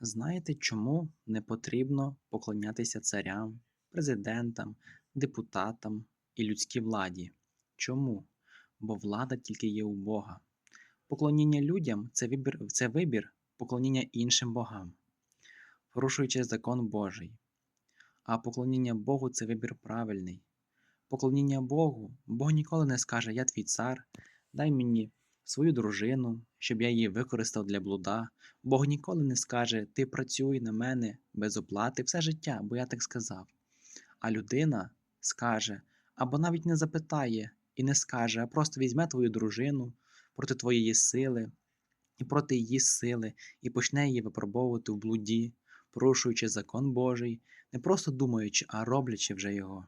Знаєте, чому не потрібно поклонятися царям, президентам, депутатам і людській владі? Чому? Бо влада тільки є у Бога. Поклоніння людям це вибір, це вибір поклоніння іншим богам, порушуючи закон Божий. А поклоніння Богу це вибір правильний. Поклоніння Богу, Бог ніколи не скаже: Я твій цар, дай мені свою дружину, щоб я її використав для блуда. Бог ніколи не скаже: Ти працюй на мене без оплати все життя, бо я так сказав. А людина скаже, або навіть не запитає і не скаже, а просто візьме твою дружину проти твоєї сили і проти її сили, і почне її випробовувати в блуді, порушуючи закон Божий, не просто думаючи, а роблячи вже його.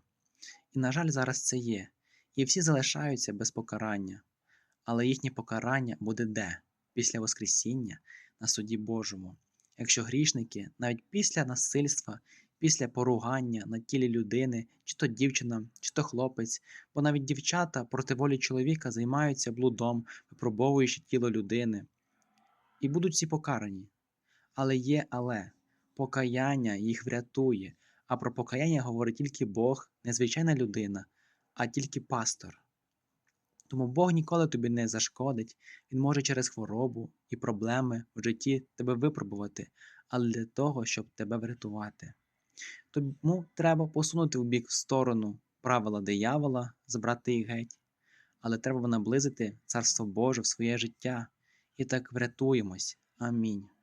І, на жаль, зараз це є, і всі залишаються без покарання, але їхнє покарання буде де? Після Воскресіння на суді Божому. Якщо грішники навіть після насильства, після поругання на тілі людини, чи то дівчина, чи то хлопець, бо навіть дівчата проти волі чоловіка займаються блудом, випробовуючи тіло людини, і будуть всі покарані. Але є але покаяння їх врятує, а про покаяння говорить тільки Бог, не звичайна людина, а тільки пастор. Тому Бог ніколи тобі не зашкодить, Він може через хворобу і проблеми в житті тебе випробувати, але для того, щоб тебе врятувати. Тому треба посунути в бік в сторону правила диявола, забрати їх геть, але треба наблизити Царство Боже в своє життя і так врятуємось. Амінь.